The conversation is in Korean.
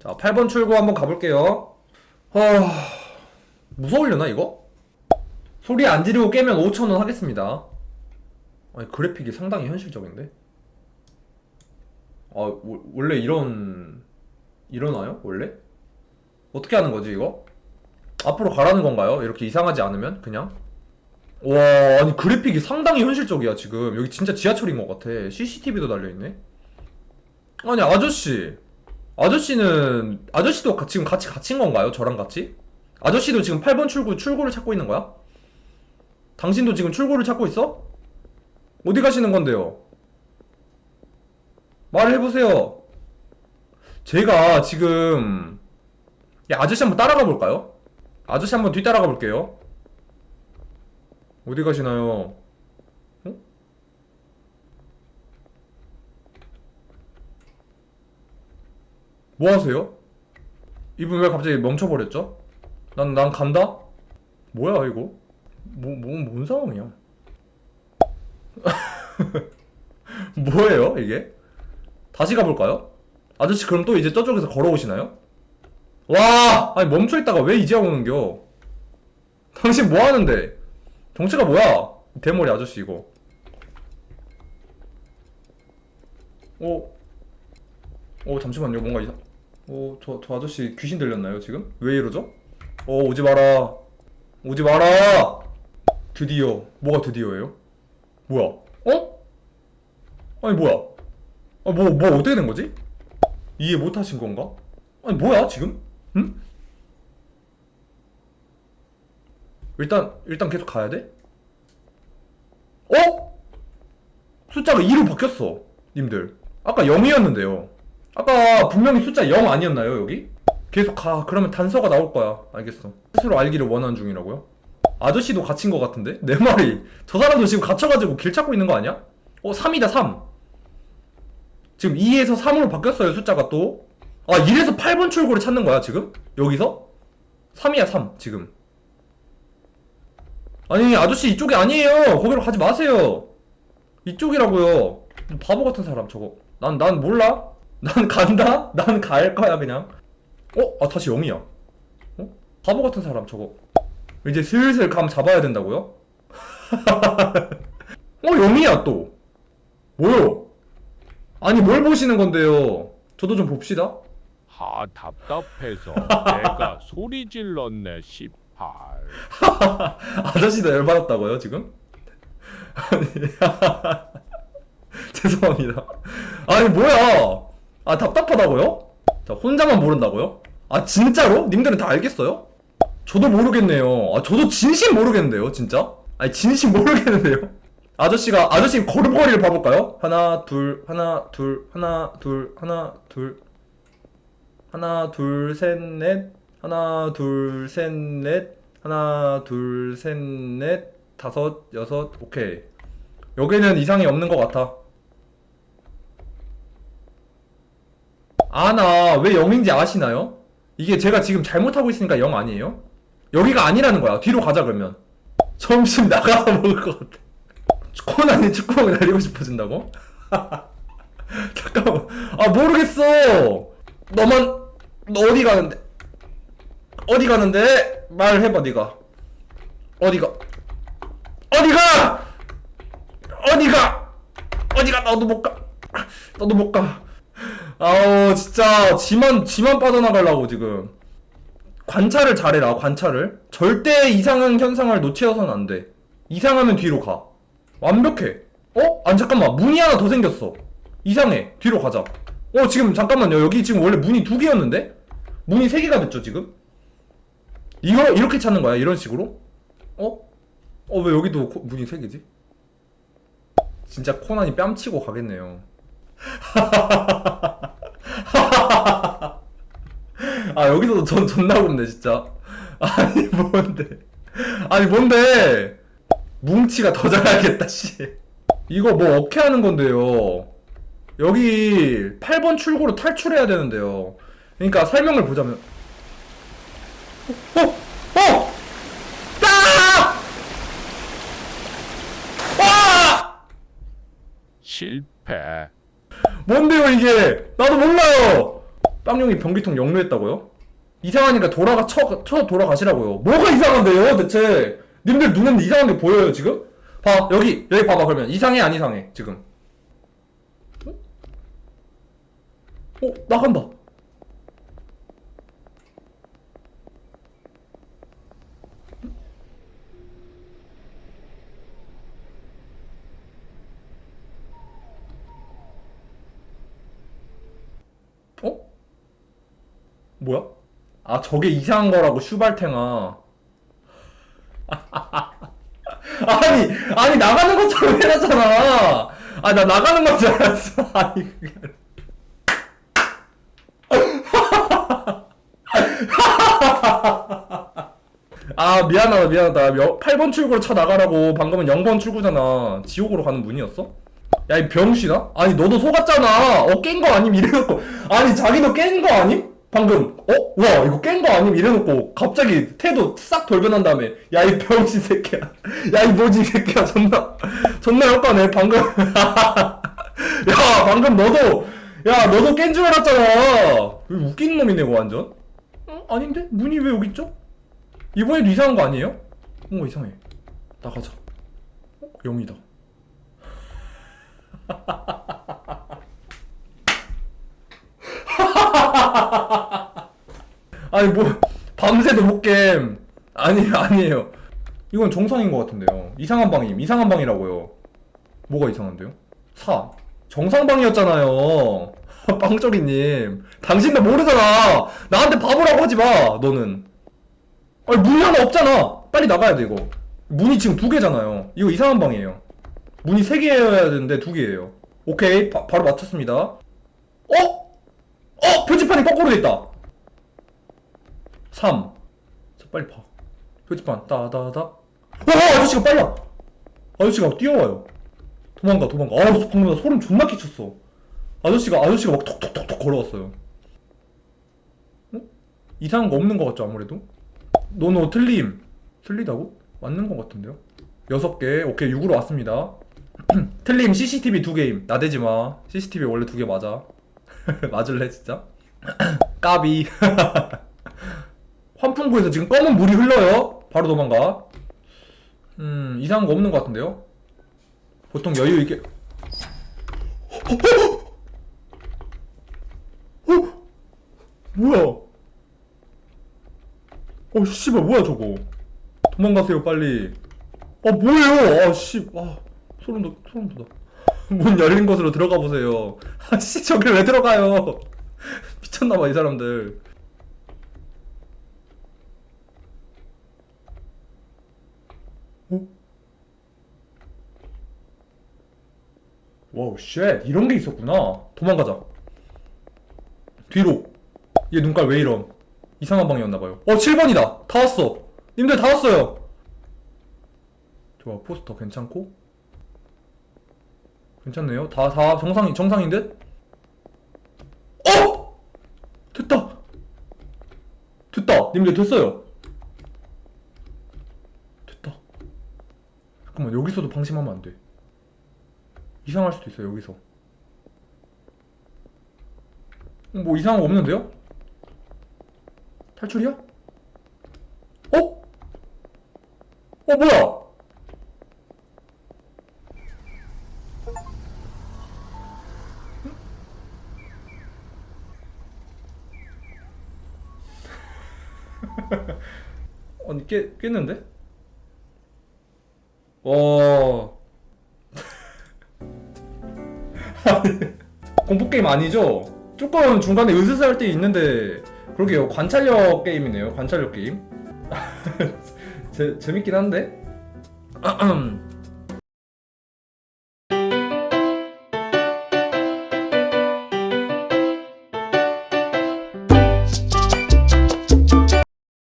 자, 8번 출구 한번 가볼게요. 아, 무서우려나, 이거? 소리 안 지르고 깨면 5,000원 하겠습니다. 아니, 그래픽이 상당히 현실적인데? 아, 워- 원래 이런, 이러나요? 원래? 어떻게 하는 거지, 이거? 앞으로 가라는 건가요? 이렇게 이상하지 않으면? 그냥? 와, 아니, 그래픽이 상당히 현실적이야, 지금. 여기 진짜 지하철인 것 같아. CCTV도 달려있네? 아니, 아저씨. 아저씨는 아저씨도 가- 지금 같이 갇힌 건가요? 저랑 같이? 아저씨도 지금 8번 출구 출구를 찾고 있는 거야? 당신도 지금 출구를 찾고 있어? 어디 가시는 건데요? 말을 해보세요. 제가 지금 야 아저씨 한번 따라가 볼까요? 아저씨 한번 뒤따라가 볼게요. 어디 가시나요? 어? 뭐 하세요? 이분 왜 갑자기 멈춰버렸죠? 난, 난 간다? 뭐야, 이거? 뭐, 뭐, 뭔 상황이야? 뭐예요, 이게? 다시 가볼까요? 아저씨, 그럼 또 이제 저쪽에서 걸어오시나요? 와! 아니, 멈춰있다가 왜 이제 오는겨? 당신 뭐 하는데? 정체가 뭐야? 대머리 아저씨, 이거. 어? 어, 잠시만요. 뭔가 이상. 어, 저, 저 아저씨 귀신 들렸나요, 지금? 왜 이러죠? 어, 오지 마라. 오지 마라! 드디어. 뭐가 드디어예요? 뭐야? 어? 아니, 뭐야? 아, 뭐, 뭐, 어떻게 된 거지? 이해 못 하신 건가? 아니, 뭐야, 지금? 응? 일단, 일단 계속 가야 돼? 어? 숫자가 2로 바뀌었어, 님들. 아까 0이었는데요. 아까 분명히 숫자 0 아니었나요, 여기? 계속 가. 그러면 단서가 나올 거야. 알겠어. 스스로 알기를 원하는 중이라고요? 아저씨도 갇힌 것 같은데? 내 말이. 저 사람도 지금 갇혀가지고 길 찾고 있는 거 아니야? 어, 3이다, 3. 지금 2에서 3으로 바뀌었어요, 숫자가 또. 아, 1에서 8번 출구를 찾는 거야, 지금? 여기서? 3이야, 3, 지금. 아니, 아저씨 이쪽이 아니에요. 거기로 가지 마세요. 이쪽이라고요. 바보 같은 사람 저거. 난, 난 몰라. 난 간다? 난 갈 거야, 그냥. 어? 아, 다시 0이야. 어? 바보 같은 사람 저거. 이제 슬슬 감 잡아야 된다고요? 어, 0이야, 또. 뭐요? 아니, 뭘 보시는 건데요? 저도 좀 봅시다. 하 답답해서 내가 소리 질렀네 18 아저씨도 열받았다고요, 지금? 아니, 죄송합니다. 아니, 뭐야? 아, 답답하다고요? 자, 혼자만 모른다고요? 아, 진짜로? 님들은 다 알겠어요? 저도 모르겠네요. 아, 저도 진심 모르겠는데요, 진짜? 아니, 진심 모르겠는데요? 아저씨가, 아저씨 걸음걸이를 봐볼까요? 하나, 둘, 하나, 둘, 하나, 둘, 하나, 둘. 하나, 둘, 셋, 넷. 하나, 둘, 셋, 넷. 하나, 둘, 셋, 넷. 다섯, 여섯, 오케이. 여기는 이상이 없는 것 같아. 아나, 왜 0인지 아시나요? 이게 제가 지금 잘못하고 있으니까 0 아니에요? 여기가 아니라는 거야. 뒤로 가자, 그러면. 점심 나가서 먹을 것 같아. 코난이 축구공을 날리고 싶어진다고? 잠깐만. 아, 모르겠어. 너만, 너 어디 가는데? 어디 가는데? 말해봐, 네가. 어디가? 어디가? 어디가? 어디가? 너도 못 가. 너도 못 가. 아우 진짜 지만 지만 빠져나가려고 지금. 관찰을 잘해라 관찰을. 절대 이상한 현상을 놓치어서는 안 돼. 이상하면 뒤로 가. 완벽해. 어? 아니 잠깐만 문이 하나 더 생겼어. 이상해. 뒤로 가자. 어 지금 잠깐만요. 여기 지금 원래 문이 두 개였는데 문이 세 개가 됐죠 지금? 이거 이렇게 찾는 거야 이런 식으로? 어? 어 왜 여기도 코- 문이 세 개지? 진짜 코난이 뺨치고 가겠네요. 아 여기서도 전 존나 굽네 진짜. 아니 뭔데? 아니 뭔데? 뭉치가 더 잘하겠다 씨. 이거 뭐 어떻게 하는 건데요? 여기 8번 출구로 탈출해야 되는데요. 그러니까 설명을 보자면 어! 어! 따! 와! 실패 뭔데요 이게? 나도 몰라요. 쌍용이 변기통 역류했다고요? 이상하니까 돌아가 쳐, 쳐 돌아가시라고요. 뭐가 이상한데요, 대체? 님들 눈엔 이상한 게 보여요, 지금? 봐, 여기, 여기 봐봐, 그러면. 이상해, 안 이상해, 지금? 어? 어, 나간다. 어? 뭐야? 아 저게 이상한 거라고 슈발탱아. 아니 아니 나가는 것처럼 해놨잖아. 아 나 나가는 건 줄 알았어. 아니 그게 아 미안하다 미안하다. 8번 출구로 쳐 나가라고. 방금은 0번 출구잖아. 지옥으로 가는 문이었어? 야 이 병신아? 아니 너도 속았잖아. 어 깬 거 아님? 이래놓고. 아니 자기도 깬 거 아님? 방금 어? 와 이거 깬 거 아님 이래놓고 갑자기 태도 싹 돌변한 다음에 야 이 병신 새끼야 야 이 뭐지 이 새끼야 존나 존나 역가네 방금 야 방금 너도 야 너도 깬 줄 알았잖아 웃기는 놈이네 이거 완전 어? 아닌데? 문이 왜 여기 있죠? 이번에도 이상한 거 아니에요? 뭔가 이상해 나가자 어? 0이다 아니 뭐 밤새도 못겜 아니 아니에요. 이건 정상인 것 같은데요. 이상한 방임. 이상한 방이라고요. 뭐가 이상한데요? 4 정상 방이었잖아요. 빵조리님. 당신도 모르잖아. 나한테 바보라고 하지 마 너는. 아니 문이 하나 없잖아. 빨리 나가야 돼 이거. 문이 지금 두 개잖아요. 이거 이상한 방이에요. 문이 세 개여야 되는데 두 개예요. 오케이. 바, 바로 맞췄습니다 어? 어? 표지판이 거꾸로 돼 있다. 3 자, 빨리 봐. 표지판. 따다다 어 아저씨가 빨라. 아저씨가 뛰어와요. 도망가 도망가. 아 방금 나 소름 존나 끼쳤어. 아저씨가 아저씨가 막 톡톡톡톡 걸어왔어요. 어? 이상한 거 없는 것 같죠 아무래도? 노노 틀림. 틀리다고? 맞는 것 같은데요? 여섯 개. 오케이 6으로 왔습니다. 틀림. CCTV 두 개임. 나대지 마. CCTV 원래 두 개 맞아 맞을래 진짜? 까비. 환풍구에서 지금 검은 물이 흘러요. 바로 도망가. 음 이상한 거 없는 것 같은데요? 보통 여유 있게. 어? 뭐야? 어 씨발 뭐야 저거? 도망가세요 빨리. 아 뭐예요? 아씨. 아 소름 돋 소름 돋아 문 열린 곳으로 들어가 보세요. 아씨 저길 왜 들어가요? 미쳤나봐 이 사람들. 어? 와우 쉣. 이런 게 있었구나. 도망가자. 뒤로. 얘 눈깔 왜 이럼 이상한 방이었나봐요. 어 7번이다. 다 왔어. 님들 다 왔어요. 좋아 포스터 괜찮고 괜찮네요 다 다 정상 정상인 듯 어! 됐다 됐다 님들 됐어요 됐다 잠깐만 여기서도 방심하면 안 돼 이상할 수도 있어요 여기서 어, 뭐 이상한 거 없는데요? 탈출이야? 어? 어 뭐야? 아니 깨 깼는데? 와. 공포 게임 아니죠? 조금 중간에 으스스할 때 있는데 그러게요. 관찰력 게임이네요. 관찰력 게임. 재, 재밌긴 한데